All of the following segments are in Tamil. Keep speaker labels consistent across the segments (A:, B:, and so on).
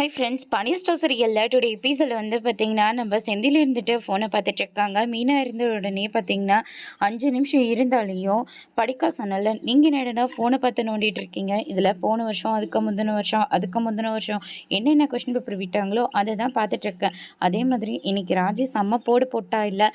A: ஹாய் ஃப்ரெண்ட்ஸ் பனீர் ஸ்டோ சீரியலில் டுடே எபிசோட வந்து பார்த்தீங்கன்னா நம்ம செந்தில் இருந்துட்டு ஃபோனை பார்த்துட்டு இருக்காங்க. மீனா இருந்த உடனே பார்த்தீங்கன்னா அஞ்சு நிமிஷம் இருந்தாலையும் படிக்க சொன்னல நீங்கள் என்னடா ஃபோனை பார்த்து நோண்டிட்டு இருக்கீங்க? இதில் போன வருஷம் அதுக்கு முந்தின வருஷம் அதுக்கு முந்தின வருஷம் என்னென்ன கொஷின் பேப்பர் விட்டாங்களோ அதை தான் பார்த்துட்ருக்கேன் அதே மாதிரி இன்னைக்கு ராஜி செம்ம போடு போட்டா இல்லை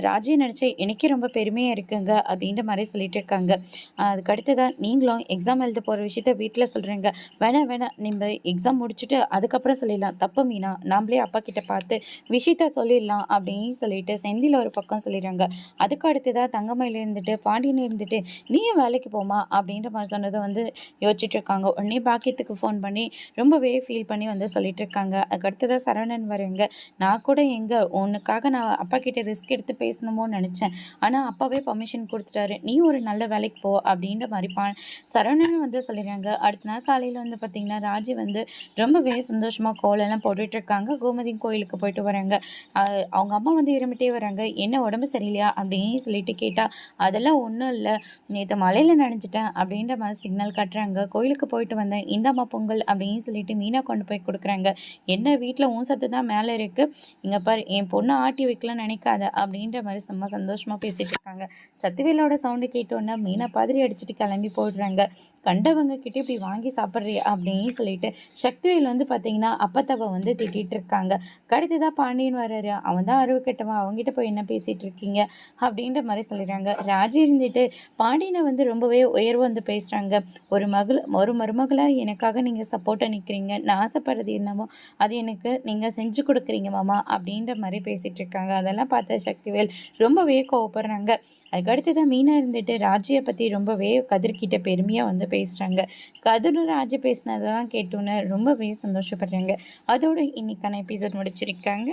A: ராஜி நினச்சி எனக்கே ரொம்ப பெருமையாக இருக்குங்க அப்படின்ற மாதிரி சொல்லிட்டு இருக்காங்க. ஆஹ் அதுக்கு அடுத்ததான் நீங்களும் எக்ஸாம் எழுத போகிற விஷயத்த வீட்டில் சொல்கிறீங்க வேணாம் வேணாம் நம்ம எக்ஸாம் முடிச்சுட்டு அதுக்கப்புறம் சொல்லிடலாம் தப்பு மீனா நாமளே அப்பா கிட்ட பார்த்து விஷயத்த சொல்லிடலாம் அப்படின்னு சொல்லிட்டு செந்தில் ஒரு பக்கம் சொல்லிடுறாங்க. அதுக்கு அடுத்ததாக தங்கமயில இருந்துட்டு பாண்டியன் இருந்துட்டு நீயும் வேலைக்கு போமா அப்படின்ற மாதிரி சொன்னதை வந்து யோசிச்சுட்டு இருக்காங்க. உடனே பாக்கியத்துக்கு ஃபோன் பண்ணி ரொம்பவே ஃபீல் பண்ணி வந்து சொல்லிட்டு இருக்காங்க. அதுக்கு அடுத்ததாக சரவணன் வரேங்க நான் கூட எங்கே? உனக்காக நான் அப்பா கிட்ட ரிஸ்க் எடுத்து பேசணுமோன்னு நினச்சேன். ஆனால் அப்பாவே பர்மிஷன் கொடுத்துட்டாரு. நீ ஒரு நல்ல வேலைக்கு போ அப்படின்ற மாதிரி பா சரவணன் வந்து சொல்லிடுறாங்க. அடுத்த நாள் காலையில் வந்து பார்த்திங்கன்னா ராஜி வந்து ரொம்பவே சந்தோஷமாக கோலெல்லாம் போட்டுட்ருக்காங்க. கோமதி கோயிலுக்கு போயிட்டு வராங்க. அவங்க அம்மா வந்து இருமிட்டே வராங்க. என்ன உடம்பு சரியில்லையா? அப்படின்னு சொல்லிட்டு கேட்டால் அதெல்லாம் ஒன்றும் இல்லை. நேற்று மலையில் நனைஞ்சிட்டேன். அப்படின்ற மாதிரி சிக்னல் காட்டுறாங்க. கோயிலுக்கு போயிட்டு வந்தேன். இந்தாம்மா பொங்கல். அப்படின்னு சொல்லிட்டு மீனா கொண்டு போய் கொடுக்குறாங்க. என்ன வீட்டில் உன் சத்து தான் மேலே இருக்குது இங்கே பாரு என் பொண்ணு ஆட்டி வைக்கலாம் நினைக்காத. அப்படின்ற மாதிரி செம்ம சந்தோஷமாக பேசிகிட்டு இருக்காங்க. சத்துவேலோட சவுண்டு கேட்டோன்னே மீனை பாதிரி அடிச்சுட்டு கிளம்பி போயிடுறாங்க. கண்டவங்க கிட்டே இப்படி வாங்கி சாப்பிட்றியா? அப்படின்னு சொல்லிட்டு சக்திவேல் வந்து பார்த்தீங்கன்னா அப்பத்தப்ப வந்து திட்டிகிட்டு இருக்காங்க கடுத்துதான் பாண்டியன் வர்றாரு அவன் தான் அறிவு கெட்டவன். அவங்ககிட்ட போய் என்ன பேசிகிட்டு இருக்கீங்க அப்படின்ற மாதிரி சொல்லிடுறாங்க. ராஜி இருந்துட்டு பாண்டியனை வந்து ரொம்பவே உயர்வு வந்து பேசுகிறாங்க ஒரு மகள் ஒரு மருமகளாக எனக்காக நீங்கள் சப்போர்ட்டாக நிற்கிறீங்க நான் ஆசைப்படுறது என்னமோ அது எனக்கு நீங்கள் செஞ்சு கொடுக்குறீங்க மாமா அப்படின்ற மாதிரி பேசிகிட்டு இருக்காங்க அதெல்லாம் பார்த்த சக்திவேல் ரொம்பவே கோவப்படுறாங்க. அதுக்கு அடுத்ததான் மீனா இருந்துட்டு ராஜியை பற்றி ரொம்பவே கதிர்கிட்ட பெருமையாக வந்து பேசுகிறாங்க கதிரும் ராஜி பேசினதை தான் கேட்டோன்னே ரொம்பவே சந்தோஷப்படுறாங்க. அதோட இன்னைக்கான எபிசோட் முடிச்சிருக்காங்க.